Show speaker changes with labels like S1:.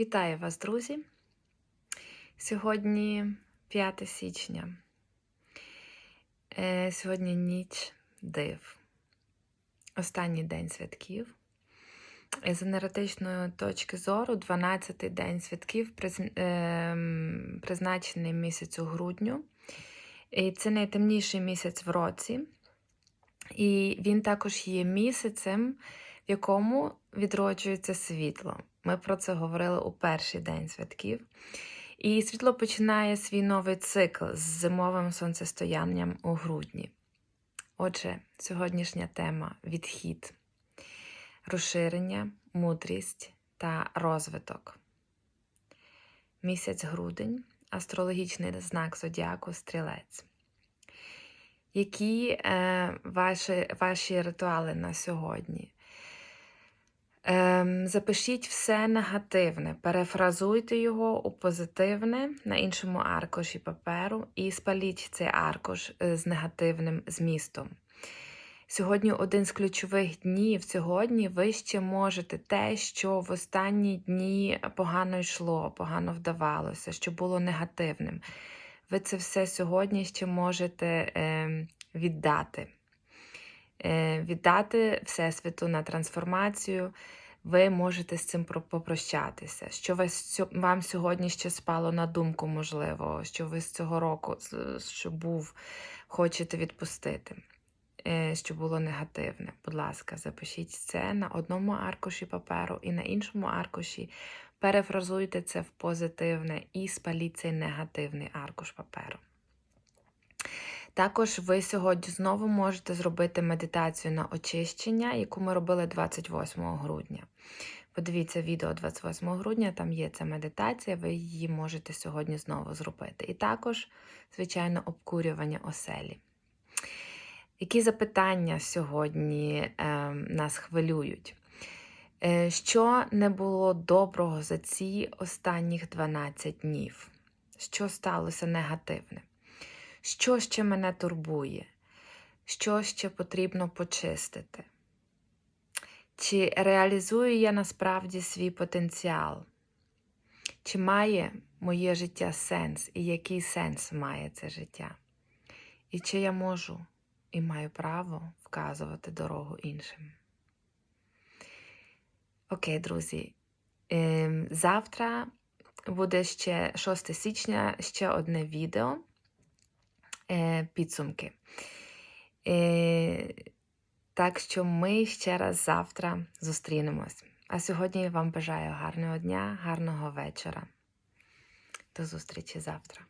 S1: Вітаю вас, друзі! Сьогодні 5 січня. Е, Сьогодні ніч див. Останній день святків. Е, З енергетичної точки зору, 12-й день святків ем, призначений місяцю грудню. І це найтемніший місяць в році. І він також є місяцем, в якому відроджується світло. Ми про це говорили у перший день святків. І світло починає свій новий цикл з зимовим сонцестоянням у грудні. Отже, сьогоднішня тема відхід, розширення, мудрість та розвиток. Місяць грудень, астрологічний знак зодіаку стрілець. Які е, ваші, ваші ритуали на сьогодні? Ем, запишіть все негативне, перефразуйте його у позитивне на іншому аркуші паперу і спаліть цей аркуш е, з негативним змістом. Сьогодні один з ключових днів. Сьогодні ви ще можете те, що в останні дні погано йшло, погано вдавалося, що було негативним. Ви це все сьогодні ще можете ем, віддати. Е, віддати Всесвіту на трансформацію, ви можете з цим попрощатися. Що вас, вам сьогодні ще спало на думку, можливо, що ви з цього року, що був, хочете відпустити, е, що було негативне. Будь ласка, запишіть це на одному аркуші паперу і на іншому аркуші перефразуйте це в позитивне і спаліть цей негативний аркуш паперу. Також ви сьогодні знову можете зробити медитацію на очищення, яку ми робили 28 грудня. Подивіться відео 28 грудня, там є ця медитація, ви її можете сьогодні знову зробити. І також, звичайно, обкурювання оселі. Які запитання сьогодні е, нас хвилюють? Е, що не було доброго за ці останніх 12 днів? Що сталося негативне? Що ще мене турбує? Що ще потрібно почистити? Чи реалізую я насправді свій потенціал? Чи має моє життя сенс і який сенс має це життя? І чи я можу і маю право вказувати дорогу іншим? Окей, друзі. Ем, Завтра буде ще 6 січня ще одне відео підсумки. Е, так що ми ще раз завтра зустрінемось. А сьогодні я вам бажаю гарного дня, гарного вечора. До зустрічі завтра.